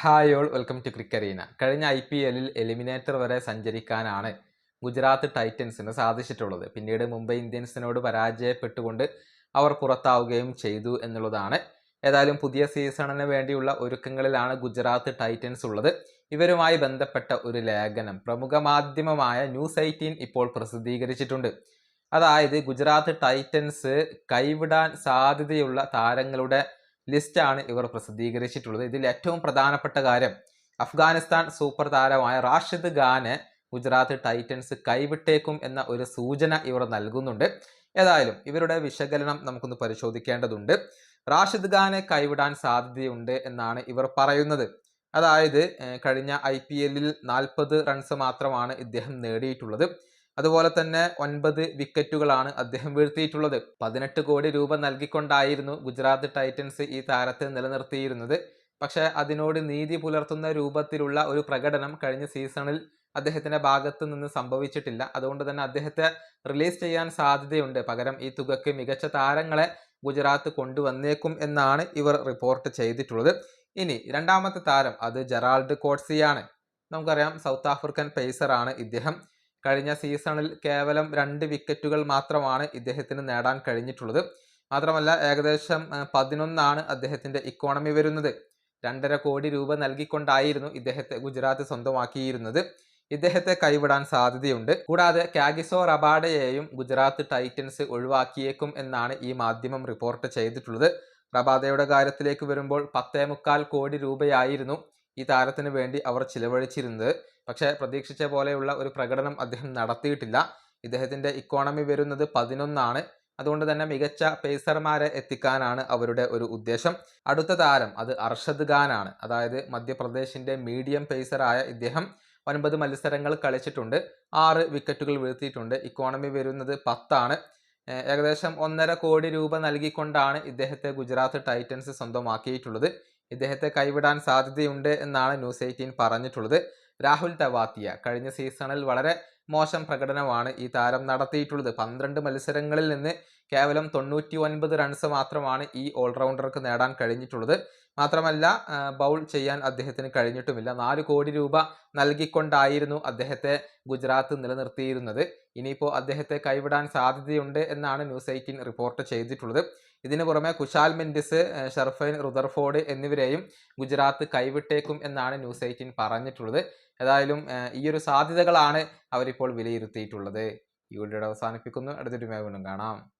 Hi all welcome to ക്രിക്കറീന കഴിഞ്ഞ I P എല്ലിൽ എലിമിനേറ്റർ വരെ സഞ്ചരിക്കാനാണ് ഗുജറാത്ത് ടൈറ്റൻസിന് സാധിച്ചിട്ടുള്ളത്. പിന്നീട് മുംബൈ ഇന്ത്യൻസിനോട് പരാജയപ്പെട്ടുകൊണ്ട് അവർ പുറത്താവുകയും ചെയ്തു എന്നുള്ളതാണ്. ഏതായാലും പുതിയ സീസണിന് വേണ്ടിയുള്ള ഒരുക്കങ്ങളിലാണ് ഗുജറാത്ത് ടൈറ്റൻസ് ഉള്ളത്. ഇവരുമായി ബന്ധപ്പെട്ട ഒരു ലേഖനം പ്രമുഖ മാധ്യമമായ ന്യൂസ് എയ്റ്റീൻ ഇപ്പോൾ പ്രസിദ്ധീകരിച്ചിട്ടുണ്ട്. അതായത് ഗുജറാത്ത് ടൈറ്റൻസ് കൈവിടാൻ സാധ്യതയുള്ള താരങ്ങളുടെ ലിസ്റ്റാണ് ഇവർ പ്രസിദ്ധീകരിച്ചിട്ടുള്ളത്. ഇതിൽ ഏറ്റവും പ്രധാനപ്പെട്ട കാര്യം അഫ്ഗാനിസ്ഥാൻ സൂപ്പർ താരമായ റാഷിദ് ഖാന് ഗുജറാത്ത് ടൈറ്റൻസ് കൈവിട്ടേക്കും എന്ന ഒരു സൂചന ഇവർ നൽകുന്നുണ്ട്. ഏതായാലും ഇവരുടെ വിശകലനം നമുക്കൊന്ന് പരിശോധിക്കേണ്ടതുണ്ട്. റാഷിദ് ഖാനെ കൈവിടാൻ സാധ്യതയുണ്ട് എന്നാണ് ഇവർ പറയുന്നത്. അതായത് കഴിഞ്ഞ ഐ പി എല്ലിൽ നാൽപ്പത് റൺസ് മാത്രമാണ് ഇദ്ദേഹം നേടിയിട്ടുള്ളത്. അതുപോലെ തന്നെ ഒൻപത് വിക്കറ്റുകളാണ് അദ്ദേഹം വീഴ്ത്തിയിട്ടുള്ളത്. പതിനെട്ട് കോടി രൂപ നൽകിക്കൊണ്ടായിരുന്നു ഗുജറാത്ത് ടൈറ്റൻസ് ഈ താരത്തെ നിലനിർത്തിയിരുന്നത്. പക്ഷേ അതിനോട് നീതി പുലർത്തുന്ന രൂപത്തിലുള്ള ഒരു പ്രകടനം കഴിഞ്ഞ സീസണിൽ അദ്ദേഹത്തിന്റെ ഭാഗത്തു നിന്ന് സംഭവിച്ചിട്ടില്ല. അതുകൊണ്ട് തന്നെ അദ്ദേഹത്തെ റിലീസ് ചെയ്യാൻ സാധ്യതയുണ്ട്. പകരം ഈ തുകയ്ക്ക് മികച്ച താരങ്ങളെ ഗുജറാത്ത് കൊണ്ടുവന്നേക്കും എന്നാണ് ഇവർ റിപ്പോർട്ട് ചെയ്തിട്ടുള്ളത്. ഇനി രണ്ടാമത്തെ താരം അത് ജെറാൾഡ് കോട്സിയാണ്. നമുക്കറിയാം സൗത്ത് ആഫ്രിക്കൻ പേസറാണ് ഇദ്ദേഹം. കഴിഞ്ഞ സീസണിൽ കേവലം രണ്ട് വിക്കറ്റുകൾ മാത്രമാണ് ഇദ്ദേഹത്തിന് നേടാൻ കഴിഞ്ഞിട്ടുള്ളത്. മാത്രമല്ല ഏകദേശം പതിനൊന്നാണ് അദ്ദേഹത്തിന്റെ ഇക്കോണമി വരുന്നത്. രണ്ടര കോടി രൂപ നൽകിക്കൊണ്ടായിരുന്നു ഇദ്ദേഹത്തെ ഗുജറാത്ത് സ്വന്തമാക്കിയിരുന്നത്. ഇദ്ദേഹത്തെ കൈവിടാൻ സാധ്യതയുണ്ട്. കൂടാതെ കാഗിസോ റബാഡയെയും ഗുജറാത്ത് ടൈറ്റൻസ് ഒഴിവാക്കിയേക്കും എന്നാണ് ഈ മാധ്യമം റിപ്പോർട്ട് ചെയ്തിട്ടുള്ളത്. റബാദയുടെ കാര്യത്തിലേക്ക് വരുമ്പോൾ പത്തേ മുക്കാൽ കോടി രൂപയായിരുന്നു ഈ താരത്തിന് വേണ്ടി അവർ ചിലവഴിച്ചിരുന്നത്. പക്ഷേ പ്രതീക്ഷിച്ച പോലെയുള്ള ഒരു പ്രകടനം അദ്ദേഹം നടത്തിയിട്ടില്ല. ഇദ്ദേഹത്തിന്റെ ഇക്കോണമി വരുന്നത് പതിനൊന്നാണ്. അതുകൊണ്ട് തന്നെ മികച്ച പേസർമാരെ എത്തിക്കാനാണ് അവരുടെ ഒരു ഉദ്ദേശം. അടുത്ത താരം അത് അർഷദ് ഖാനാണ് അതായത് മധ്യപ്രദേശിന്റെ മീഡിയം പേസറായ ഇദ്ദേഹം ഒൻപത് മത്സരങ്ങൾ കളിച്ചിട്ടുണ്ട്. ആറ് വിക്കറ്റുകൾ വീഴ്ത്തിയിട്ടുണ്ട്. ഇക്കോണമി വരുന്നത് പത്താണ്. ഏകദേശം ഒന്നര കോടി രൂപ നൽകിക്കൊണ്ടാണ് ഇദ്ദേഹത്തെ ഗുജറാത്ത് ടൈറ്റൻസ് സ്വന്തമാക്കിയിട്ടുള്ളത്. ഇദ്ദേഹത്തെ കൈവിടാൻ സാധ്യതയുണ്ട് എന്നാണ് ന്യൂസ് എയ്റ്റീൻ പറഞ്ഞിട്ടുള്ളത്. രാഹുൽ തവാത്തിയ കഴിഞ്ഞ സീസണിൽ വളരെ മോശം പ്രകടനമാണ് ഈ താരം നടത്തിയിട്ടുള്ളത്. പന്ത്രണ്ട് മത്സരങ്ങളിൽ നിന്ന് കേവലം തൊണ്ണൂറ്റി ഒൻപത് റൺസ് മാത്രമാണ് ഈ ഓൾറൗണ്ടർക്ക് നേടാൻ കഴിഞ്ഞിട്ടുള്ളത്. മാത്രമല്ല ബൗൾ ചെയ്യാൻ അദ്ദേഹത്തിന് കഴിഞ്ഞിട്ടുമില്ല. നാല് കോടി രൂപ നൽകിക്കൊണ്ടായിരുന്നു അദ്ദേഹത്തെ ഗുജറാത്ത് നിലനിർത്തിയിരുന്നത്. ഇനിയിപ്പോൾ അദ്ദേഹത്തെ കൈവിടാൻ സാധ്യതയുണ്ട് എന്നാണ് ന്യൂസ് എയ്റ്റീൻ റിപ്പോർട്ട് ചെയ്തിട്ടുള്ളത്. ഇതിനു പുറമെ കുശാൽ മെൻഡിസ് ഷർഫൈൻ റുദർഫോർഡ് എന്നിവരെയും ഗുജറാത്ത് കൈവിട്ടേക്കും എന്നാണ് ന്യൂസ് എയ്റ്റീൻ പറഞ്ഞിട്ടുള്ളത്. ഏതായാലും ഈ ഒരു സാധ്യതകളാണ് അവരിപ്പോൾ വിലയിരുത്തിയിട്ടുള്ളത്. ഈ വീഡിയോയുടെ അവസാനിപ്പിക്കുന്നു. അടുത്തൊരു വീണ്ടും കാണാം.